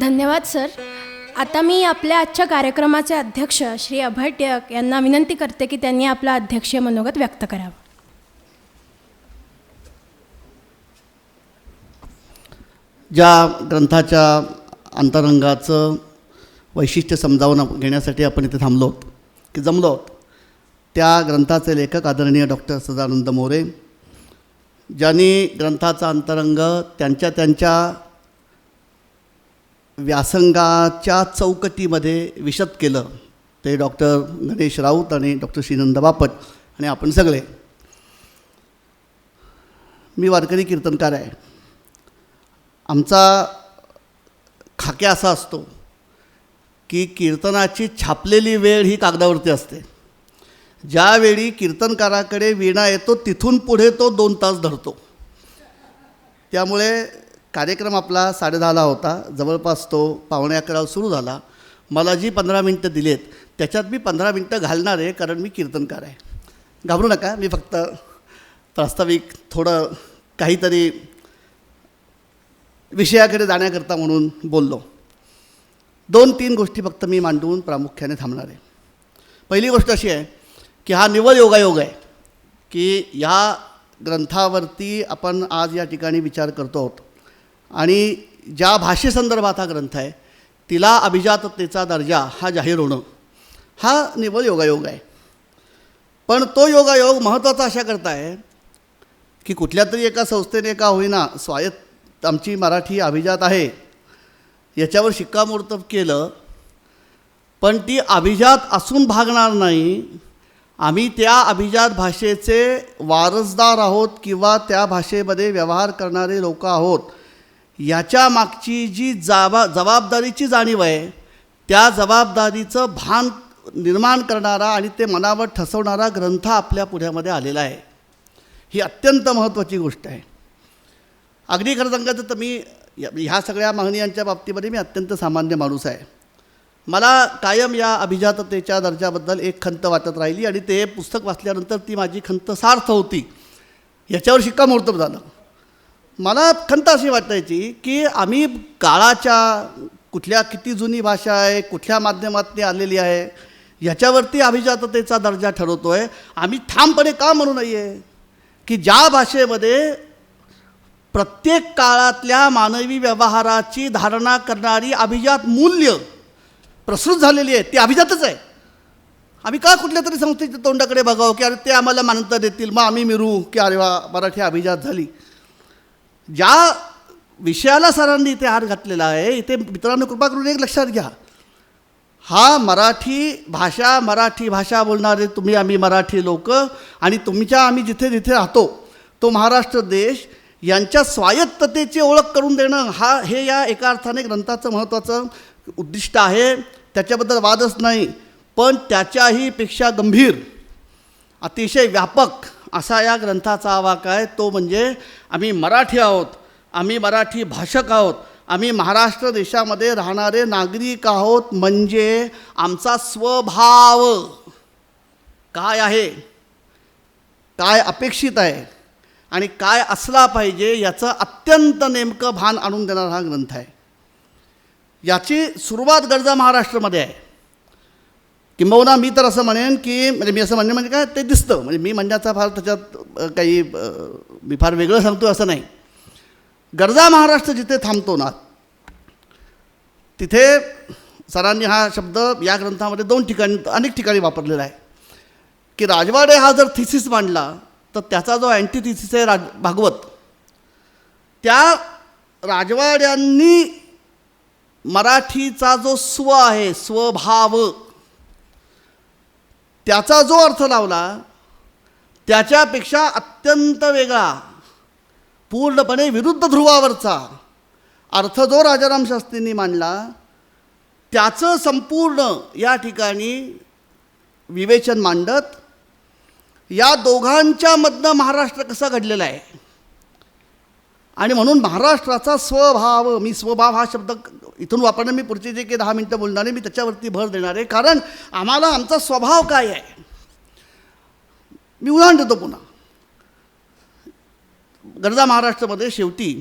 धन्यवाद सर. आता मी आपल्या आजच्या कार्यक्रमाचे अध्यक्ष श्री अभय टिळक यांना विनंती करते की त्यांनी आपला अध्यक्षीय मनोगत व्यक्त करावं. ज्या ग्रंथाच्या अंतरंगाचं वैशिष्ट्य समजावून घेण्यासाठी आपण इथे थांबलो की जमलो त्या ग्रंथाचे लेखक आदरणीय डॉक्टर सदानंद मोरे ज्यांनी ग्रंथाचा अंतरंग त्यांच्या त्यांच्या व्यासंगाच्या चौकटीमध्ये विशद केलं ते डॉक्टर गणेश राऊत आणि डॉक्टर श्रीनंद बापट आणि आपण सगळे. मी वारकरी कीर्तनकार आहे. आमचा खाक्या असा असतो की कीर्तनाची छापलेली वेळ ही कागदावरती असते. ज्यावेळी कीर्तनकाराकडे वीणा येतो तिथून पुढे तो दोन तास धरतो. त्यामुळे कार्यक्रम आपला साडेदहाला होता. जवळपास तो पावणे अकराला सुरू झाला. मला जी पंधरा मिनटं दिलेत त्याच्यात मी पंधरा मिनटं घालणार आहे कारण मी कीर्तनकार आहे. घाबरू नका मी फक्त प्रास्ताविक थोडं काहीतरी विषयाकडे जाण्याकरता म्हणून बोललो. दोन तीन गोष्टी फक्त मी मांडून प्रामुख्याने थांबणार आहे. पहिली गोष्ट अशी आहे की हा निवड योगायोग आहे की ह्या ग्रंथावरती आपण आज या ठिकाणी विचार करतो आहोत. आणि ज्या भाषेसंदर्भात हा ग्रंथ आहे तिला अभिजाततेचा दर्जा हा जाहीर होणं हा निवड योगायोग आहे. पण तो योगायोग महत्त्वाचा अशा करता आहे की कुठल्या तरी एका संस्थेने का होईना स्वायत्त आमची मराठी अभिजात आहे याच्यावर शिक्कामोर्तब केलं पण ती अभिजात असून भागणार नाही. आम्ही त्या अभिजात भाषेचे वारसदार आहोत किंवा त्या भाषेमध्ये व्यवहार करणारे लोक आहोत याच्या मागची जी जाबा जबाबदारीची जाणीव आहे त्या जबाबदारीचं भान निर्माण करणारा आणि ते मनावर ठसवणारा ग्रंथ आपल्या पुढ्यामध्ये आलेला आहे. ही अत्यंत महत्त्वाची गोष्ट आहे. अगदी खरं सांगायचं तर मी या- ह्या सगळ्या मागण्यांच्या बाबतीमध्ये मी अत्यंत सामान्य माणूस आहे. मला कायम या अभिजाततेच्या दर्जाबद्दल एक खंत वाटत राहिली आणि ते पुस्तक वाचल्यानंतर ती माझी खंत सार्थ होती. याच्यावर शिक्कामोर्तब झालं. मला खंत अशी वाटायची की आम्ही काळाच्या कुठल्या किती जुनी भाषा आहे कुठल्या माध्यमातली आलेली आहे ह्याच्यावरती अभिजाततेचा दर्जा ठरवतो आहे आम्ही ठामपणे का म्हणू नये? की ज्या भाषेमध्ये प्रत्येक काळातल्या मानवी व्यवहाराची धारणा करणारी अभिजात मूल्य प्रसृत झालेली आहे ती अभिजातच आहे. आम्ही का कुठल्या तरी संस्थेच्या तोंडाकडे बघावं की अरे ते आम्हाला मान्यता देतील मग आम्ही मिरू की अरे वा मराठी अभिजात झाली. ज्या विषयाला सरांनी इथे हात घातलेला आहे. इथे मित्रांनो कृपा करून एक लक्षात घ्या. हा मराठी भाषा मराठी भाषा बोलणारे तुम्ही आम्ही मराठी लोक आणि तुमच्या आम्ही जिथे जिथे राहतो तो महाराष्ट्र देश यांच्या स्वायत्ततेची ओळख करून देणं हा हे या एका अर्थाने ग्रंथाचं महत्त्वाचं उद्दिष्ट आहे. त्याच्याबद्दल वादच नाही पण त्याच्याही पेक्षा गंभीर अतिशय व्यापक असा या ग्रंथाचा आवाक आहे तो म्हणजे आम्ही मराठी आहोत आम्ही मराठी भाषक आहोत आम्ही महाराष्ट्र देशामध्ये राहणारे नागरिक आहोत म्हणजे आमचा स्वभाव. काय आहे? काय अपेक्षित आहे? आणि काय असला पाहिजे याचं अत्यंत नेमकं भान आणून देणारा हा ग्रंथ आहे. याची सुरुवात गरजा महाराष्ट्रामध्ये आहे. किंबहुना मी तर असं म्हणेन की म्हणजे मी असं म्हणणे म्हणजे काय ते दिसतं. म्हणजे मी म्हणण्याचा फार त्याच्यात काही मी फार वेगळं सांगतो असं नाही. गरजा महाराष्ट्र जिथे थांबतो ना तिथे सरांनी हा शब्द या ग्रंथामध्ये दोन ठिकाणी अनेक ठिकाणी वापरलेला आहे. की राजवाडे हा जर थिसिस मांडला तर त्याचा जो अँटी थिसिस आहे राज भागवत त्या राजवाड्यांनी मराठीचा जो स्व आहे स्वभाव त्याचा जो अर्थ लावला त्याच्यापेक्षा अत्यंत वेगळा पूर्णपणे विरुद्ध ध्रुवावरचा अर्थ जो राजाराम शास्त्रींनी मांडला त्याचं संपूर्ण या ठिकाणी विवेचन मांडत या दोघांच्यामधनं महाराष्ट्र कसा घडलेला आहे? आणि म्हणून महाराष्ट्राचा स्वभाव मी स्वभाव हा शब्द इथून वापरणं मी पुढचे जे काही दहा मिनटं बोलणार आहे मी त्याच्यावरती भर देणार आहे. कारण आम्हाला आमचा स्वभाव काय आहे? मी उदाहरण देतो पुन्हा. गरजा महाराष्ट्रामध्ये शेवटी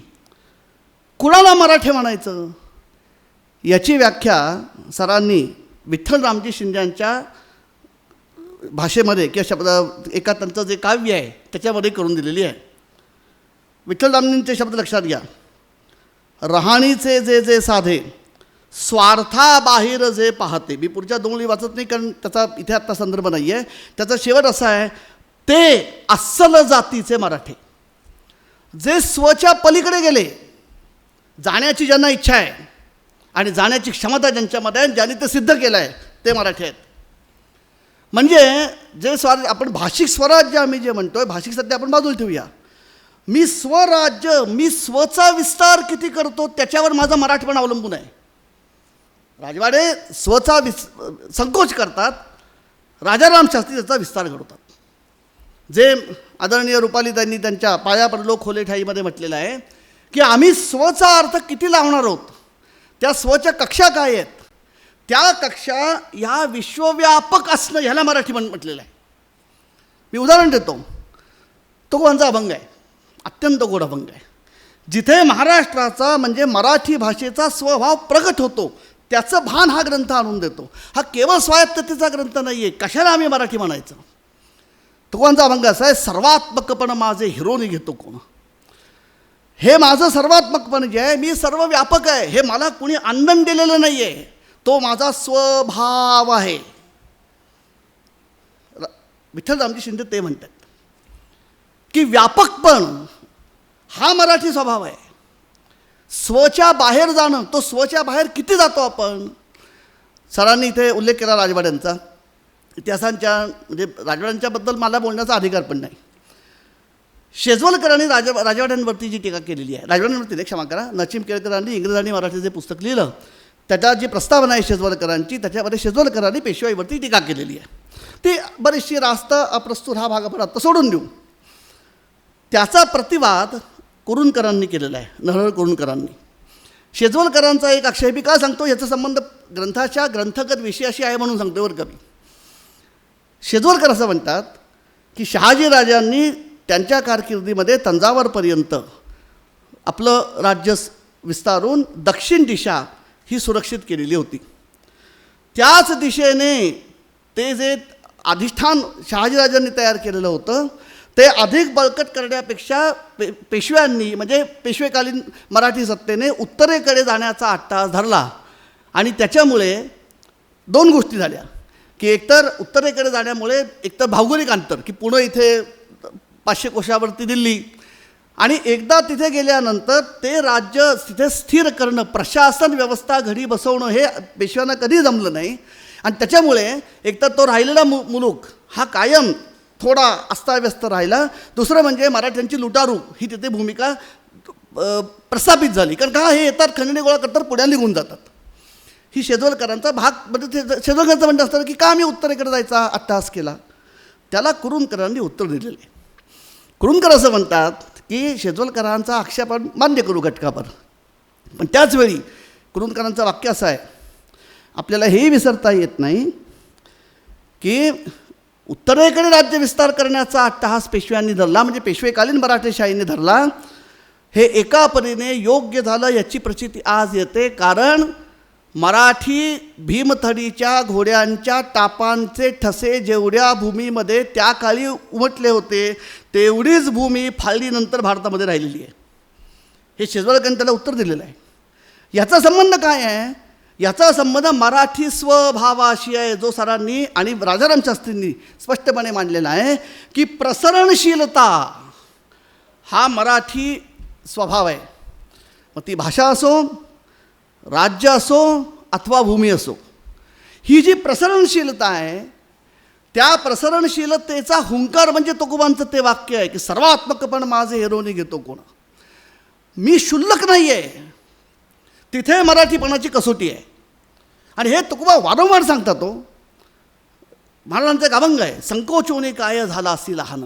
कुणाला मराठी म्हणायचं? याची व्याख्या सरांनी विठ्ठलरामजी शिंद्यांच्या भाषेमध्ये किंवा शब्द एका त्यांचं जे काव्य आहे त्याच्यामध्ये करून दिलेली आहे. विठ्ठलरामजींचे शब्द लक्षात घ्या. रहाणीचे जे जे साधे स्वार्थाबाहेर जे पाहते. मी पुढच्या दोन वाचत नाही कारण त्याचा इथे आत्ता संदर्भ नाही आहे त्याचा शेवट असा आहे ते अस्सल जातीचे मराठे. जे स्वच्या पलीकडे गेले जाण्याची ज्यांना इच्छा आहे आणि जाण्याची क्षमता ज्यांच्यामध्ये आहे ज्यांनी ते सिद्ध केलं आहे ते मराठी आहेत. म्हणजे जे स्वार आपण भाषिक स्वराज्य आम्ही जे म्हणतो आहे भाषिक सध्या आपण बाजूला ठेवूया. मी स्वराज्य मी स्वचा विस्तार किती करतो त्याच्यावर माझा मराठपण अवलंबून आहे. राजवाडे स्वचा विस संकोच करतात राजाराम शास्त्री त्याचा विस्तार घडवतात. जे आदरणीय रुपाली त्यांनी त्यांच्या पाया पडलो खोले ठाईमध्ये म्हटलेलं आहे की आम्ही स्वचा अर्थ किती लावणार आहोत? त्या स्वच्या कक्षा काय आहेत? त्या कक्षा ह्या विश्वव्यापक असणं ह्याला मराठी म्हण म्हटलेलं आहे. मी उदाहरण देतो. तो कोणचा अभंग आहे? अत्यंत गोड अभंग आहे. जिथे महाराष्ट्राचा म्हणजे मराठी भाषेचा स्वभाव प्रगट होतो त्याचं भान हा ग्रंथ आणून देतो. हा केवळ स्वायत्ततेचा ग्रंथ नाही आहे कशाला आम्ही मराठी म्हणायचं? तुकांचा अभंग असा आहे सर्वात्मकपण माझे हिरोनी घेतो कोण? हे माझं सर्वात्मकपण जे आहे मी सर्व व्यापक आहे. हे मला कुणी आनंद दिलेलं नाही आहे तो माझा स्वभाव आहे. विठ्ठल रामजी शिंदे ते म्हणतात. की व्यापकपण हा मराठी स्वभाव आहे. स्वच्या बाहेर जाणं तो स्वच्या बाहेर किती जातो आपण? सरांनी इथे उल्लेख केला राजवाड्यांचा. इतिहासांच्या म्हणजे राजवाड्यांच्याबद्दल मला बोलण्याचा अधिकार पण नाही. शेजवलकरांनी राज राजवाड्यांवरती जी टीका केलेली आहे राजवाड्यांवरती नाही क्षमा करा. नचिम केळकरांनी इंग्रजांनी मराठी जे पुस्तक लिहिलं त्याच्या जी प्रस्तावना आहे शेजवलकरांची त्याच्यामध्ये शेजवलकरांनी पेशवाईवरती टीका केलेली आहे. ती बरीचशी रास्त अप्रस्तुत हा भाग आपण आत्ता सोडून देऊ. त्याचा प्रतिवाद कुरुणकरांनी केलेला आहे नरहर कुरुणकरांनी. शेजवलकरांचा एक आक्षेपी का सांगतो? याचा संबंध ग्रंथाच्या ग्रंथगत विषयाशी आहे म्हणून सांगतो वर कवी शेजवलकर असं म्हणतात की शहाजीराजांनी त्यांच्या कारकिर्दीमध्ये तंजावरपर्यंत आपलं राज्य विस्तारून दक्षिण दिशा ही सुरक्षित केलेली होती. त्याच दिशेने ते जे अधिष्ठान शहाजीराजांनी तयार केलेलं होतं ते अधिक बळकट करण्यापेक्षा पे पेशव्यांनी म्हणजे पेशवेकालीन मराठी सत्तेने उत्तरेकडे जाण्याचा अट्टास धरला. आणि त्याच्यामुळे दोन गोष्टी झाल्या. की एकतर उत्तरेकडे जाण्यामुळे एकतर भौगोलिक अंतर की पुणे इथे पाचशे कोशावरती दिल्ली. आणि एकदा तिथे गेल्यानंतर ते राज्य तिथे स्थिर करणं प्रशासन व्यवस्था घडी बसवणं हे पेशव्यांना कधी जमलं नाही. आणि त्याच्यामुळे एकतर तो राहिलेला मु मुलूक हा कायम थोडा अस्ताव्यस्त राहिला. दुसरं म्हणजे मराठ्यांची लुटारू ही तिथे भूमिका प्रस्थापित झाली. कारण का हे येतात खंडणी गोळा करतात पुढ्या निघून जातात. ही शेजवलकरांचा भाग म्हणजे ते शेजवलकरांचं म्हणणं असतं की का आम्ही उत्तरेकडे जायचा अट्टहास केला? त्याला कुरुंदकरांनी उत्तर दिलेलं. आहे असं म्हणतात की शेजवलकरांचा आक्षेपण मान्य करू घटकापर पण त्याचवेळी कुरुंदकरांचं वाक्य असं आहे. आपल्याला हेही विसरता येत नाही की उत्तरेकडे राज्य विस्तार करण्याचा अट्टहास पेशव्यांनी धरला म्हणजे पेशवेकालीन मराठेशाहीने धरला. हे एका परीने योग्य झालं याची प्रचिती आज येते. कारण मराठी भीमथडीच्या घोड्यांच्या टापांचे ठसे जेवढ्या भूमीमध्ये त्या काळी उमटले होते तेवढीच भूमी फाळणीनंतर भारतामध्ये राहिलेली आहे. हे शेजवळकरांनी त्याला उत्तर दिलेलं आहे. याचा संबंध काय आहे? याचा संबंध मराठी स्वभावाशी आहे जो सरांनी आणि राजाराम शास्त्रींनी स्पष्टपणे मांडलेला आहे की प्रसरणशीलता हा मराठी स्वभाव आहे. मग ती भाषा असो राज्य असो अथवा भूमी असो ही जी प्रसरणशीलता आहे त्या प्रसरणशीलतेचा हुंकार म्हणजे तुकोबांचं ते वाक्य आहे की सर्वात्मकपण माझे हेरोनी घेतो कोण? मी शुल्लक नाही आहे तिथे मराठीपणाची कसोटी आहे. आणि हे तुकोबा वारंवार सांगतात तो महाराजांचं एक अभंग आहे संकोचोने काय झाला असी लहान.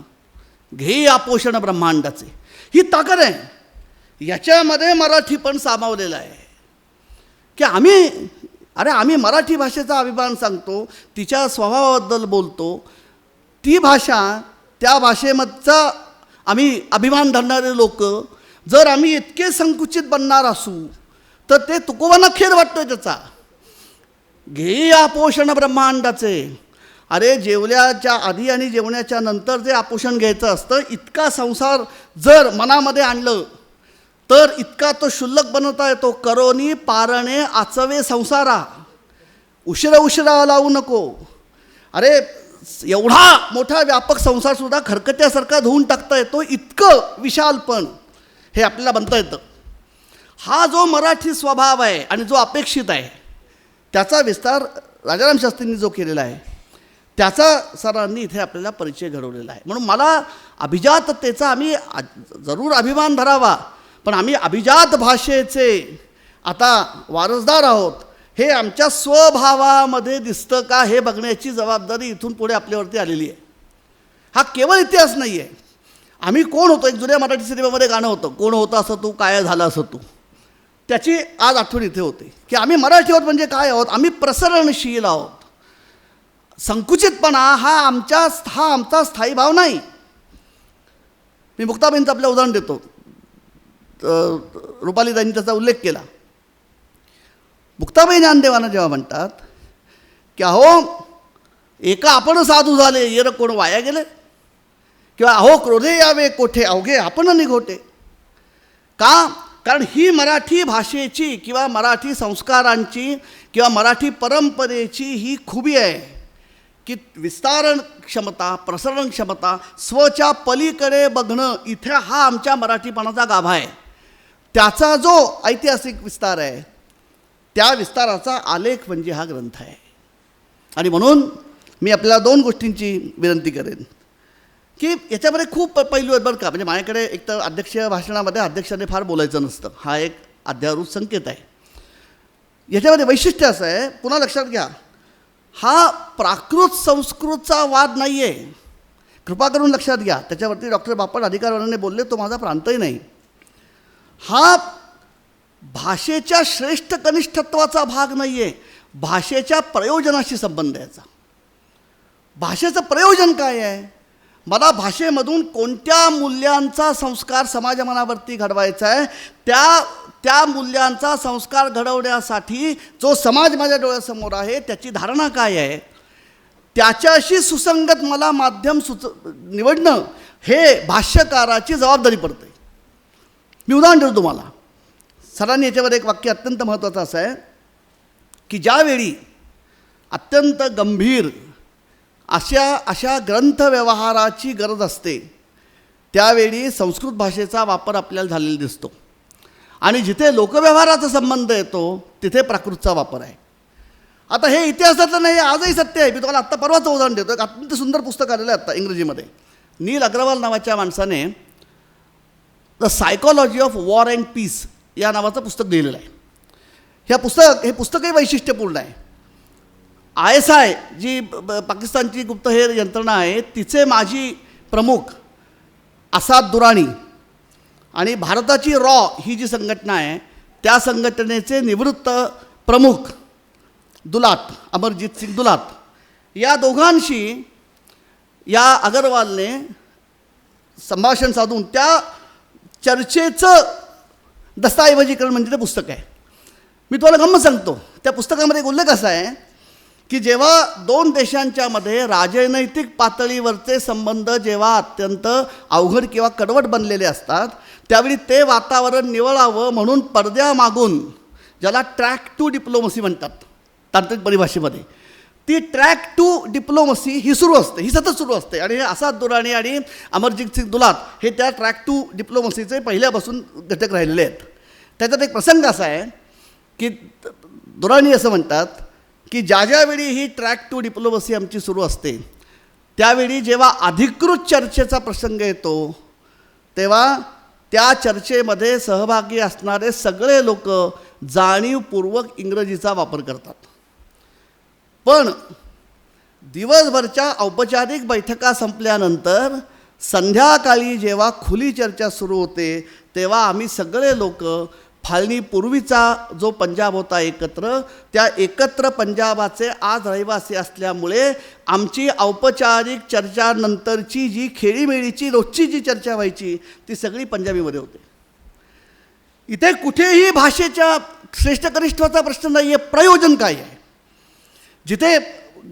घे आपोषण ब्रह्मांडाचे. ही ताकद आहे. याच्यामध्ये मराठी पण सामावलेलं आहे. की आम्ही अरे आम्ही मराठी भाषेचा अभिमान सांगतो तिच्या स्वभावाबद्दल बोलतो ती भाषा त्या भाषेमधचा आम्ही अभिमान धरणारे लोक जर आम्ही इतके संकुचित बनणार असू तर ते तुकोबांना खेद वाटतोय त्याचा. घेई आपोषण ब्रह्मांडाचे. अरे जेवल्याच्या आधी आणि जेवण्याच्या नंतर जे आपोषण घ्यायचं असतं इतका संसार जर मनामध्ये आणलं तर इतका तो शुल्लक बनवता येतो. करोनी पारणे आचवे संसारा. उशिरा उशिरा लावू नको. अरे एवढा मोठा व्यापक संसारसुद्धा खरकट्यासारखा धुवून टाकता येतो इतकं विशालपण हे आपल्याला बनता येतं. हा जो मराठी स्वभाव आहे आणि जो अपेक्षित आहे त्याचा विस्तार राजाराम शास्त्रींनी जो केलेला आहे त्याचा सरांनी इथे आपल्याला परिचय घडवलेला आहे. म्हणून मला अभिजाततेचा आम्ही जरूर अभिमान धरावा पण आम्ही अभिजात भाषेचे आता वारसदार आहोत हे आमच्या स्वभावामध्ये दिसतं का हे बघण्याची जबाबदारी इथून पुढे आपल्यावरती आलेली आहे. हा केवळ इतिहास नाही आहे आम्ही कोण होतो? एक जुन्या मराठी सिनेमामध्ये गाणं होतं कोण होतं असं तू काय झालं असं तू. त्याची आज आठवण इथे होते की आम्ही मराठी आहोत म्हणजे काय आहोत? आम्ही प्रसरणशील आहोत. संकुचितपणा हा आमच्या हा आमचा स्थायी भाव नाही. मी मुक्ताबाईंचं आपलं उदाहरण देतो. अ, रुपालीताईंनी त्याचा उल्लेख केला. मुक्ताबाई ज्ञानदेवांना जेव्हा म्हणतात की अहो एका आपण साधू झाले येर कोण वाया गेले? किंवा अहो क्रोधे यावे कोठे अवघे आपण निघोटे. का? कारण ही मराठी भाषेची किंवा मराठी संस्कारांची किंवा मराठी परंपरेची ही खुबी आहे की विस्तारण क्षमता प्रसरण क्षमता स्वच्या पलीकडे बघणं इथे हा आमच्या मराठीपणाचा गाभा आहे. त्याचा जो ऐतिहासिक विस्तार आहे त्या विस्ताराचा आलेख म्हणजे हा ग्रंथ आहे. आणि म्हणून मी आपल्याला दोन गोष्टींची विनंती करेन. की याच्यामध्ये खूप पैलू आहेत बरं का. म्हणजे माझ्याकडे एक तर अध्यक्षीय भाषणामध्ये अध्यक्षाने फार बोलायचं नसतं. हा एक अध्यारूत संकेत आहे. याच्यामध्ये वैशिष्ट्य असं आहे पुन्हा लक्षात घ्या. हा प्राकृत संस्कृतचा वाद नाही आहे कृपा करून लक्षात घ्या. त्याच्यावरती डॉक्टर बापट अधिकारवाल्याने बोलले तो माझा प्रांतही नाही. हा भाषेच्या श्रेष्ठ कनिष्ठत्वाचा भाग नाही आहे भाषेच्या प्रयोजनाशी संबंध याचा. भाषेचं प्रयोजन काय आहे? मला भाषेमधून कोणत्या मूल्यांचा संस्कार समाजमनावरती घडवायचा आहे त्या त्या मूल्यांचा संस्कार घडवण्यासाठी जो समाज माझ्या डोळ्यासमोर आहे त्याची धारणा काय आहे? त्याच्याशी सुसंगत मला माध्यम सुच निवडणं हे भाष्यकाराची जबाबदारी पडते. मी उदाहरण देतो तुम्हाला. सरांनी याच्यावर एक वाक्य अत्यंत महत्त्वाचं असं आहे की ज्यावेळी अत्यंत गंभीर अशा अशा ग्रंथव्यवहाराची गरज असते. त्यावेळी संस्कृत भाषेचा वापर आपल्याला झालेला दिसतो. आणि जिथे लोकव्यवहाराचा संबंध येतो तिथे प्राकृतचा वापर आहे. आता हे इतिहासातलं नाही आजही सत्य आहे. मी तुम्हाला आत्ता परवाचं उदाहरण देतो. एक अत्यंत सुंदर पुस्तक आलेलं आहे आत्ता इंग्रजीमध्ये. नील अग्रवाल नावाच्या माणसाने the psychology of war and peace या नावाचं पुस्तक लिहिलेलं आहे. ह्या पुस्तक हे पुस्तकही वैशिष्ट्यपूर्ण आहे. आय एस आय जी ब- ब- पाकिस्तानची गुप्तहेर यंत्रणा आहे तिचे माजी प्रमुख असाद दुराणी आणि भारताची रॉ ही जी संघटना आहे त्या संघटनेचे निवृत्त प्रमुख दुलात अमरजित सिंग दुलात या दोघांशी या अगरवालने संभाषण साधून त्या चर्चेचं दस्तऐवजीकरण म्हणजे ते पुस्तक आहे. मी तुम्हाला गंमत सांगतो त्या पुस्तकामध्ये एक उल्लेख असा आहे की जेव्हा दोन देशांच्या मध्ये राजनैतिक पातळीवरचे संबंध जेव्हा अत्यंत अवघड किंवा कडवट बनलेले असतात त्यावेळी ते वातावरण निवळावं म्हणून पडद्यामागून ज्याला ट्रॅक टू डिप्लोमसी म्हणतात तांत्रिक परिभाषेमध्ये ती ट्रॅक टू डिप्लोमसी ही सुरू असते ही सतत सुरू असते. आणि असाद दुराणी आणि अमरजित सिंग दुलात हे त्या ट्रॅक टू डिप्लोमसीचे पहिल्यापासून घटक राहिलेले आहेत. त्याच्यात एक प्रसंग असा आहे की दुराणी असं म्हणतात की ज्या ज्यावेळी ही ट्रॅक टू डिप्लोमसी आमची सुरू असते त्यावेळी जेव्हा अधिकृत चर्चेचा प्रसंग येतो तेव्हा त्या चर्चेमध्ये सहभागी असणारे सगळे लोक जाणीवपूर्वक इंग्रजीचा वापर करतात. पण दिवसभरच्या औपचारिक बैठका संपल्यानंतर संध्याकाळी जेव्हा खुली चर्चा सुरू होते तेव्हा आम्ही सगळे लोक फाळणीपूर्वीचा जो पंजाब होता एकत्र त्या एकत्र पंजाबाचे आज रहिवासी असल्यामुळे आमची औपचारिक चर्चानंतरची जी खेळीमेळीची रोजची जी चर्चा व्हायची ती सगळी पंजाबीमध्ये होते. इथे कुठेही भाषेच्या श्रेष्ठ कनिष्ठाचा प्रश्न नाही आहे प्रयोजन काय आहे? जिथे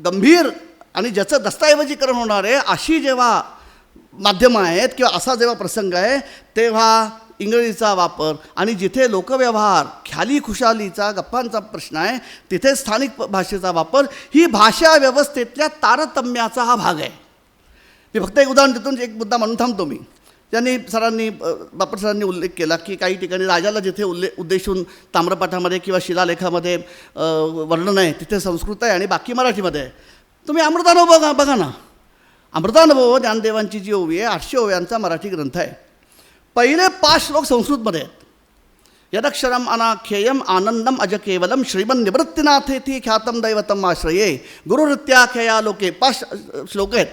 गंभीर आणि ज्याचं दस्तऐवजीकरण होणार आहे अशी जेव्हा माध्यमं आहेत किंवा असा जेव्हा प्रसंग आहे तेव्हा इंग्रजीचा वापर आणि जिथे लोकव्यवहार ख्याली खुशालीचा गप्पांचा प्रश्न आहे तिथे स्थानिक भाषेचा वापर ही भाषा व्यवस्थेतल्या तारतम्याचा हा भाग आहे. मी फक्त एक उदाहरण देतो एक मुद्दा म्हणून थांबतो मी. त्यांनी सरांनी अ, बापर सरांनी उल्लेख केला की काही ठिकाणी राजाला जिथे उल्ले उद्देशून ताम्रपाठामध्ये किंवा शिलालेखामध्ये वर्णन आहे तिथे संस्कृत आहे आणि बाकी मराठीमध्ये आहे. तुम्ही अमृतानुभव बघा बघा ना. अमृतानुभव ज्ञानदेवांची जी ओवी आहे आठशे ओव्यांचा मराठी ग्रंथ आहे. पहिले पाच श्लोक संस्कृतमध्ये आहेत. यदक्षरम अनाख्येयम आनंदम अज केवलम श्रीमन निवृत्तीनाथेथी ख्यातम दैवतम आश्रये गुरुवृत्त्याख्यया लोके पाच श्लोक आहेत.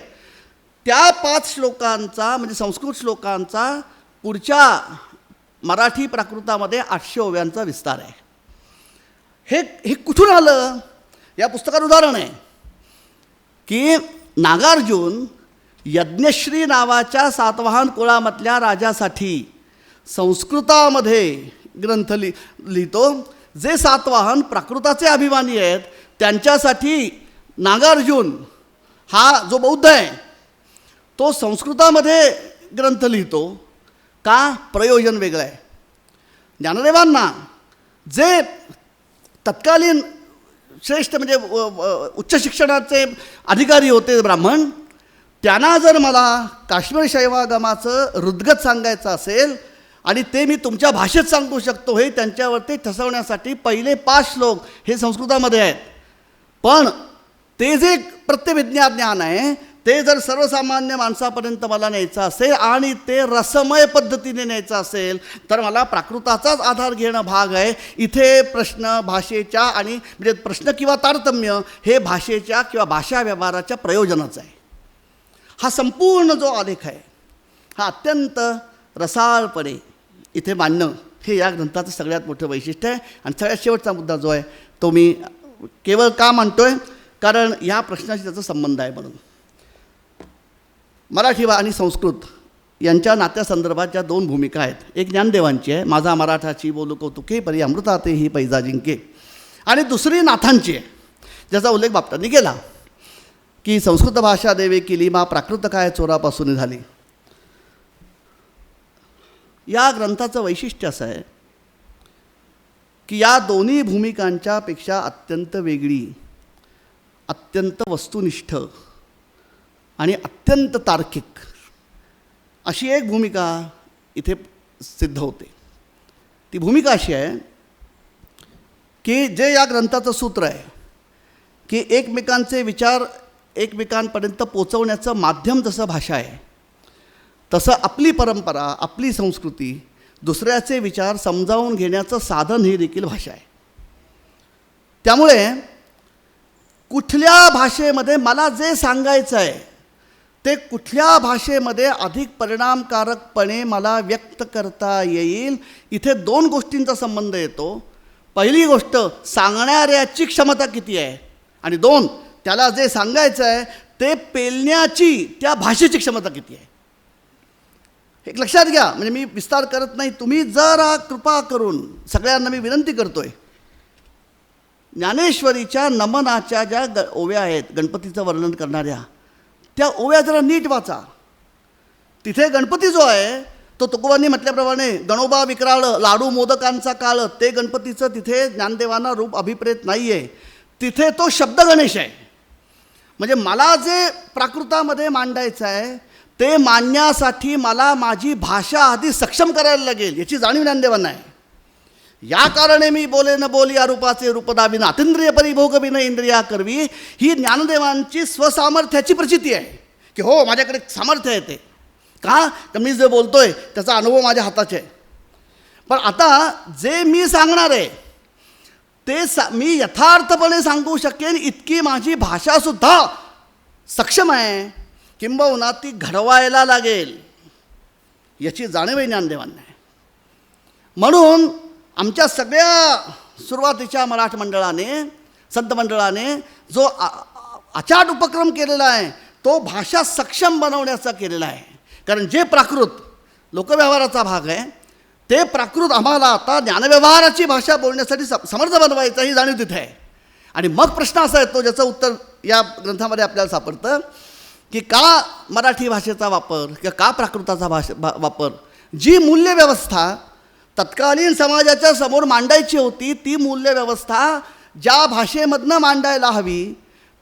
त्या पाच श्लोकांचा म्हणजे संस्कृत श्लोकांचा पुढच्या मराठी प्राकृतामध्ये आठशे ओव्यांचा विस्तार आहे. हे हे कुठून आलं? या पुस्तकात उदाहरण आहे. की नागार्जुन यज्ञश्री नावाच्या सातवाहन कुळामधल्या राजासाठी संस्कृतामध्ये ग्रंथ लि लिहितो. जे सातवाहन प्राकृताचे अभिमानी आहेत त्यांच्यासाठी नागार्जुन हा जो बौद्ध आहे तो संस्कृतामध्ये ग्रंथ लिहितो. का? प्रयोजन वेगळं आहे. ज्ञानदेवांना जे तत्कालीन श्रेष्ठ म्हणजे व- उच्च शिक्षणाचे अधिकारी होते ब्राह्मण त्यांना जर मला काश्मीर शैवागमाचं हृदगत सांगायचं असेल आणि ते मी तुमच्या भाषेत सांगू शकतो हे त्यांच्यावरती ठसवण्यासाठी पहिले पाच श्लोक हे संस्कृतामध्ये आहेत. पण ते जे प्रत्यभिज्ञा ज्ञान आहे ते जर सर्वसामान्य माणसापर्यंत मला न्यायचं असेल आणि ते रसमय पद्धतीने न्यायचं असेल तर मला प्राकृताचाच आधार घेणं भाग आहे. इथे प्रश्न भाषेच्या आणि म्हणजे प्रश्न किंवा तारतम्य हे भाषेच्या किंवा भाषा व्यवहाराच्या प्रयोजनाचं आहे. हा संपूर्ण जो आलेख आहे हा अत्यंत रसाळपणे इथे मांडणं हे या ग्रंथाचं सगळ्यात मोठं वैशिष्ट्य आहे. आणि सगळ्यात शेवटचा मुद्दा जो आहे तो मी केवळ का म्हणतो आहे कारण या प्रश्नाशी त्याचा संबंध आहे म्हणून. मराठी वा आणि संस्कृत यांच्या नात्यासंदर्भात ज्या दोन भूमिका आहेत एक ज्ञानदेवांची आहे माझा मराठाची बोलू कौतुके परी अमृताते ही पैजा जिंके. आणि दुसरी नाथांची आहे ज्याचा उल्लेख बापटांनी केला. की संस्कृत भाषा देवे केली मा प्राकृत काय चोरापासून झाली? या ग्रंथाचं वैशिष्ट्य असं आहे की या दोन्ही भूमिकांच्यापेक्षा अत्यंत वेगळी अत्यंत वस्तुनिष्ठ आणि अत्यंत तार्किक अशी एक भूमिका इथे सिद्ध होते. ती भूमिका अशी आहे की जे या ग्रंथाचं सूत्र आहे की एकमेकांचे विचार एकमेकांपर्यंत पोचवण्याचं माध्यम जसं भाषा आहे तसं आपली परंपरा आपली संस्कृती दुसऱ्याचे विचार समजावून घेण्याचं साधन ही देखील भाषा आहे. त्यामुळे कुठल्या भाषेमध्ये मला जे सांगायचं आहे ते कुठल्या भाषेमध्ये अधिक परिणामकारकपणे मला व्यक्त करता येईल इथे दोन गोष्टींचा संबंध येतो. पहिली गोष्ट सांगणाऱ्याची क्षमता किती आहे? आणि दोन त्याला जे सांगायचं आहे ते पेलण्याची त्या भाषेची क्षमता किती आहे? एक लक्षात घ्या म्हणजे मी विस्तार करत नाही तुम्ही जरा कृपा करून सगळ्यांना मी विनंती करतोय. ज्ञानेश्वरीच्या नमनाच्या ज्या ग ओव्या आहेत गणपतीचं वर्णन करणाऱ्या त्या ओव्या जरा नीट वाचा. तिथे गणपती जो आहे तो तुकोबांनी म्हटल्याप्रमाणे गणोबा विक्राळ लाडू मोदकांचा काळ ते गणपतीचं तिथे ज्ञानदेवांना रूप अभिप्रेत नाही आहे तिथे तो शब्द गणेश आहे. म्हणजे मला जे प्राकृतामध्ये मांडायचं आहे ते मांडण्यासाठी मला माझी भाषा आधी सक्षम करायला लागेल याची जाणीव ज्ञानदेवांना आहे. या कारणे मी बोले न बोली या रूपाचे रूपदाबी अतिंद्रिय परिभोग बिन इंद्रिया करवी ही ज्ञानदेवांची स्वसामर्थ्याची प्रचिती आहे. की हो माझ्याकडे सामर्थ्य आहे ते. का? तर मी जे बोलतोय त्याचा अनुभव माझ्या हाताचे आहे. पण आता जे मी सांगणार आहे ते सा मी यथार्थपणे सांगू शकेन इतकी माझी भाषासुद्धा सक्षम आहे. किंबहुना ती घडवायला लागेल याची जाणीवही ज्ञानदेवांना आहे. म्हणून आमच्या सगळ्या सुरुवातीच्या मराठ मंडळाने संत मंडळाने जो अचाट आचाट उपक्रम केलेला आहे तो भाषा सक्षम बनवण्याचा केलेला आहे. कारण जे प्राकृत लोकव्यवहाराचा भाग आहे ते प्राकृत आम्हाला आता ज्ञानव्यवहाराची भाषा बोलण्यासाठी समर्थ बनवायचं ही जाणीव तिथे आहे. आणि मग प्रश्न असा येतो ज्याचं उत्तर या ग्रंथामध्ये आपल्याला सापडतं की का मराठी भाषेचा वापर किंवा का प्राकृताचा भाषे भा वापर? जी मूल्यव्यवस्था तत्कालीन समाजाच्या समोर मांडायची होती ती मूल्यव्यवस्था ज्या भाषेमधनं मांडायला हवी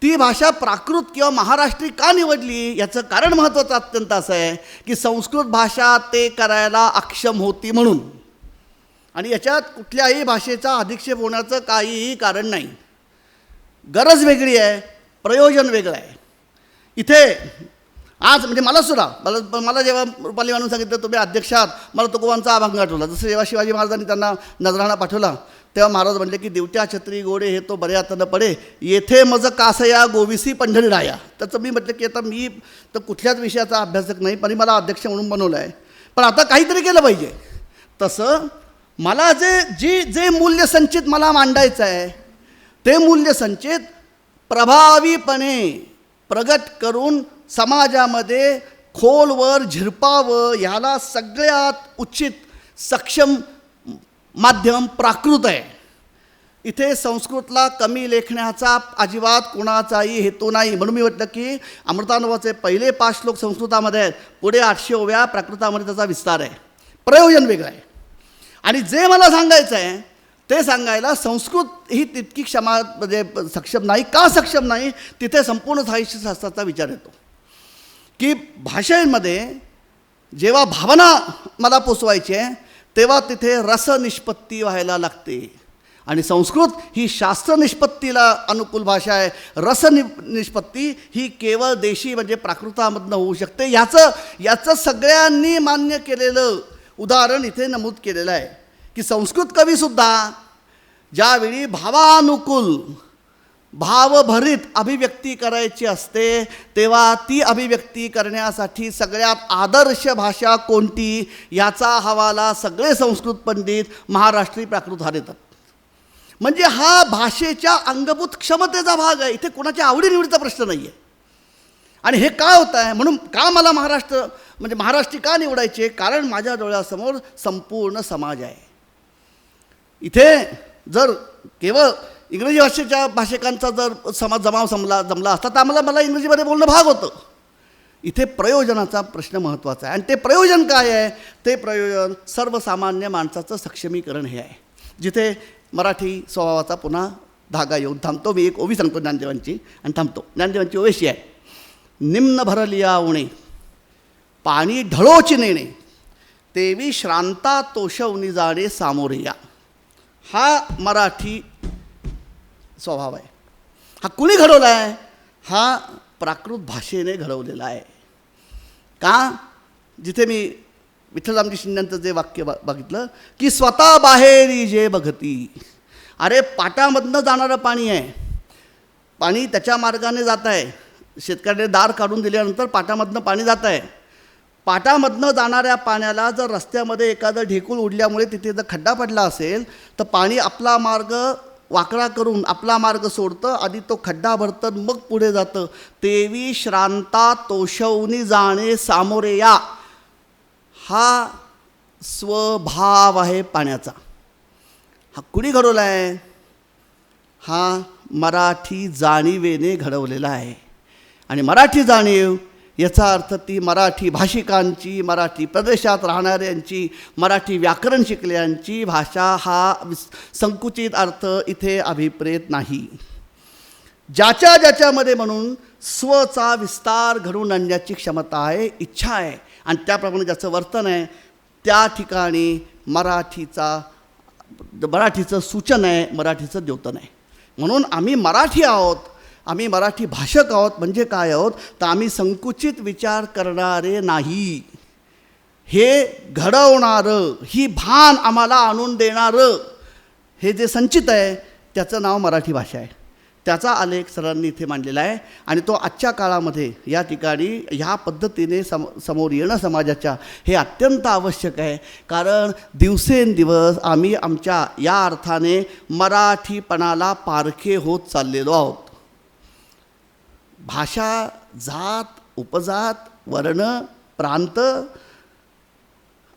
ती भाषा प्राकृत किंवा महाराष्ट्री का निवडली? याचं कारण महत्त्वाचं अत्यंत असं आहे की संस्कृत भाषा ते करायला अक्षम होती म्हणून. आणि याच्यात कुठल्याही भाषेचा अधिक्षेप होण्याचं काहीही कारण नाही. गरज वेगळी आहे प्रयोजन वेगळं आहे. इथे आज म्हणजे मला सुद्धा मला मला जेव्हा रुपाली म्हणून सांगितलं तुम्ही अध्यक्षात मला तुकोबांचा अभंग आठवला. जसं जेव्हा शिवाजी महाराजांनी त्यांना नजराणा पाठवला तेव्हा महाराज म्हणले की देवत्या छत्री गोडे हे तो बऱ्या हातानं न पडे. येथे मज कासया गोविसी पंढरी राया त्याचं मी म्हटलं की आता मी तर कुठल्याच विषयाचा अभ्यासक नाही पण मला अध्यक्ष म्हणून बनवलं आहे पण आता काहीतरी केलं पाहिजे. तसं मला जे जी जे मूल्य संचित मला मांडायचं आहे ते मूल्य संचित प्रभावीपणे प्रगट करून समाजामध्ये खोलवर झिरपावं ह्याला सगळ्यात उचित सक्षम माध्यम प्राकृत आहे. इथे संस्कृतला कमी लेखण्याचा अजिबात कोणाचाही हेतू नाही. म्हणून मी म्हटलं की अमृतानुभवाचे पहिले पाच श्लोक संस्कृतामध्ये आहेत. पुढे आठशे ओव्या प्राकृतामध्ये त्याचा विस्तार आहे. प्रयोजन वेगळं आहे. आणि जे मला सांगायचं आहे ते सांगायला संस्कृत ही तितकी क्षमा म्हणजे सक्षम नाही. का सक्षम नाही? तिथे संपूर्ण साहित्यशास्त्राचा विचार येतो. की भाषेमध्ये जेव्हा भावना मला पोचवायची आहे तेव्हा तिथे रसनिष्पत्ती व्हायला लागते. आणि संस्कृत ही शास्त्रनिष्पत्तीला अनुकूल भाषा आहे. रसनि निष्पत्ती ही केवळ देशी म्हणजे प्राकृतामधनं होऊ शकते. याचं याचं सगळ्यांनी मान्य केलेलं उदाहरण इथे नमूद केलेलं आहे. की संस्कृत कवीसुद्धा ज्यावेळी भावानुकूल भावभरीत अभिव्यक्ती करायची असते तेव्हा ती अभिव्यक्ती करण्यासाठी सगळ्यात आदर्श भाषा कोणती? याचा हवाला सगळे संस्कृत पंडित महाराष्ट्री प्राकृत देतात म्हणजे हा भाषेच्या अंगभूत क्षमतेचा भाग आहे. इथे कोणाच्या आवडीनिवडीचा प्रश्न नाही आहे आणि हे का होत आहे म्हणून का मला महाराष्ट्र म्हणजे महाराष्ट्री का निवडायचे? कारण माझ्या डोळ्यासमोर संपूर्ण समाज आहे. इथे जर केवळ इंग्रजी भाषेच्या भाषिकांचा जर समाज जमाव जमला जमला असता तर आम्हाला मला इंग्रजीमध्ये बोलणं भाग होतं. इथे प्रयोजनाचा प्रश्न महत्त्वाचा आहे. आणि ते प्रयोजन काय आहे? ते प्रयोजन सर्वसामान्य माणसाचं सक्षमीकरण हे आहे. जिथे मराठी स्वभावाचा पुन्हा धागा येऊन थांबतो. मी एक ओवी सांगतो ज्ञानदेवांची आणि थांबतो. ज्ञानदेवांची ओवेशी आहे. निम्न भरलिया उणे पाणी ढळोची नेणे तेवी श्रांता तोषवणी जाणे सामोरे या. हा मराठी स्वभाव आहे. हा कुणी घडवला आहे हा प्राकृत भाषेने घडवलेला आहे. का? जिथे मी विठ्ठलरामजी शिंद्यांचं जे वाक्य ब- बघितलं की स्वतः बाहेरी जे बघती. अरे पाटामधनं जाणारं पाणी आहे. पाणी त्याच्या मार्गाने जात आहे. शेतकऱ्याने दार काढून दिल्यानंतर पाटामधनं पाणी जात आहे. पाटामधनं जाणाऱ्या पाण्याला जर रस्त्यामध्ये एखादं ढेकूळ उडल्यामुळे तिथे जर खड्डा पडला असेल तर पाणी आपला मार्ग वाकडा करून आपला मार्ग सोडतं आधी तो खड्डा भरतं मग पुढे जातं. तेवी श्रांता तोषवणी जाणे सामोरे या. हा स्वभाव आहे पाण्याचा. हा कुणी घडवला आहे हा मराठी जाणीवेने घडवलेला आहे. आणि मराठी जाणीव याचा अर्थ ती मराठी भाषिकांची मराठी प्रदेशात राहणाऱ्यांची मराठी व्याकरण शिकल्यांची भाषा हा संकुचित अर्थ इथे अभिप्रेत नाही. ज्याच्या ज्याच्यामध्ये म्हणून स्वचा विस्तार घडून आणण्याची क्षमता आहे इच्छा आहे आणि त्याप्रमाणे ज्याचं वर्तन आहे त्या ठिकाणी मराठीचा मराठीचं सूचन आहे मराठीचं द्योतन आहे. म्हणून आम्ही मराठी आहोत आम्ही मराठी भाषक आहोत म्हणजे काय आहोत? तर आम्ही संकुचित विचार करणारे नाही. हे घडवणारं ही भान आम्हाला आणून देणारं हे जे संचित आहे त्याचं नाव मराठी भाषा आहे. त्याचा आलेख सरांनी इथे मांडलेला आहे. आणि तो आजच्या काळामध्ये या ठिकाणी ह्या पद्धतीने सम समोर येणं समाजाच्या हे अत्यंत आवश्यक आहे. कारण दिवसेंदिवस आम्ही आमच्या या अर्थाने मराठीपणाला पारखे होत चाललेलो आहोत. भाषा जात उपजात वर्ण प्रांत.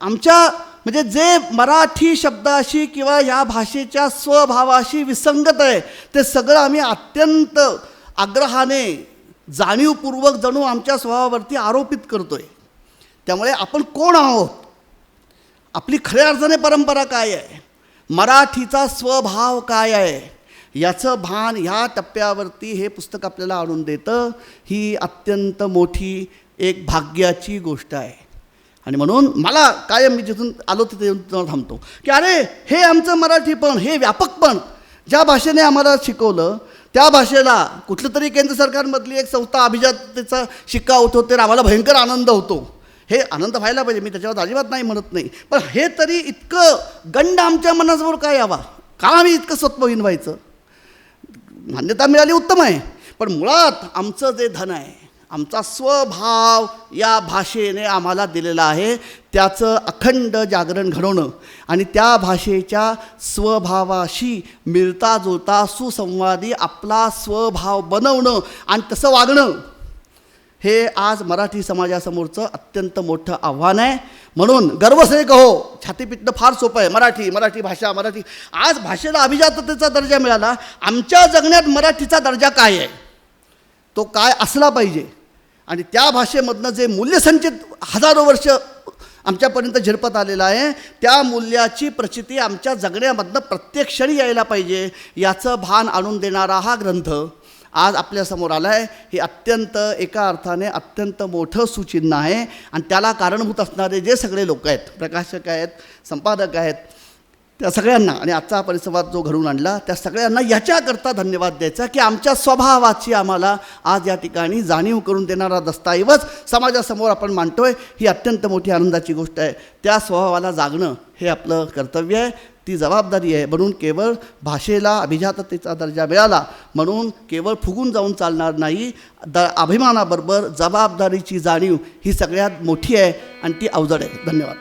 आमच्या म्हणजे जे मराठी शब्दाशी किंवा या भाषेच्या स्वभावाशी विसंगत आहे ते सगळं आम्ही अत्यंत आग्रहाने जाणीवपूर्वक जणू आमच्या स्वभावावरती आरोपित करतो आहे त्यामुळे आपण कोण आहोत? आपली खऱ्या अर्थाने परंपरा काय आहे? मराठीचा स्वभाव काय आहे? याचं भान ह्या टप्प्यावरती हे पुस्तक आपल्याला आणून देतं. ही अत्यंत मोठी एक भाग्याची गोष्ट आहे. आणि म्हणून मला कायम मी जिथून आलो तिथे येऊन तुम्हाला थांबतो. की अरे हे आमचं मराठीपण हे व्यापकपण ज्या भाषेने आम्हाला शिकवलं त्या भाषेला कुठलं तरी केंद्र सरकारमधली एक संस्था अभिजाततेचा शिक्का होतो तर आम्हाला भयंकर आनंद होतो. हे आनंद व्हायला पाहिजे मी त्याच्यावर अजिबात नाही म्हणत नाही. पण हे तरी इतकं गंड आमच्या मनासमोर काय यावा? का आम्ही इतकं स्वत्वहीन व्हायचं? मान्यता मिळाली उत्तम आहे. पण मुळात आमचं जे धन आहे आमचा स्वभाव या भाषेने आम्हाला दिलेला आहे. त्याचं अखंड जागरण घडवणं आणि त्या भाषेच्या स्वभावाशी मिळता जुळता सुसंवादी आपला स्वभाव बनवणं आणि तसं वागणं हे आज मराठी समाजासमोरचं अत्यंत मोठं आव्हान आहे. म्हणून गर्व हो छाती पिटणं फार सोपं आहे. मराठी मराठी भाषा मराठी. आज भाषेला अभिजाततेचा दर्जा मिळाला. आमच्या जगण्यात मराठीचा दर्जा काय आहे? तो काय असला पाहिजे? आणि त्या भाषेमधनं जे मूल्यसंचित हजारो वर्ष आमच्यापर्यंत झिरपत आलेलं आहे त्या मूल्याची प्रचिती आमच्या जगण्यामधनं प्रत्येक क्षणी यायला पाहिजे. याचं भान आणून देणारा हा ग्रंथ आज आपल्यासमोर आलं आहे हे अत्यंत एका अर्थाने अत्यंत मोठं सुचिन्ह आहे. आणि त्याला कारणभूत असणारे जे सगळे लोक आहेत प्रकाशक आहेत संपादक आहेत त्या सगळ्यांना आणि आजचा परिसंवाद जो घडून आणला त्या सगळ्यांना याच्याकरता धन्यवाद द्यायचा की आमच्या स्वभावाची आम्हाला आज या ठिकाणी जाणीव करून देणारा दस्तऐवज समाजासमोर आपण मांडतोय ही अत्यंत मोठी आनंदाची गोष्ट आहे. त्या स्वभावाला जागणं हे आपलं कर्तव्य आहे. ती जबाबदारी आहे. म्हणून केवळ भाषेला अभिजाततेचा दर्जा मिळाला म्हणून केवळ फुगून जाऊन चालणार नाही द अभिमानाबरोबर जबाबदारीची जाणीव ही सगळ्यात मोठी आहे आणि ती अवजड आहे. धन्यवाद.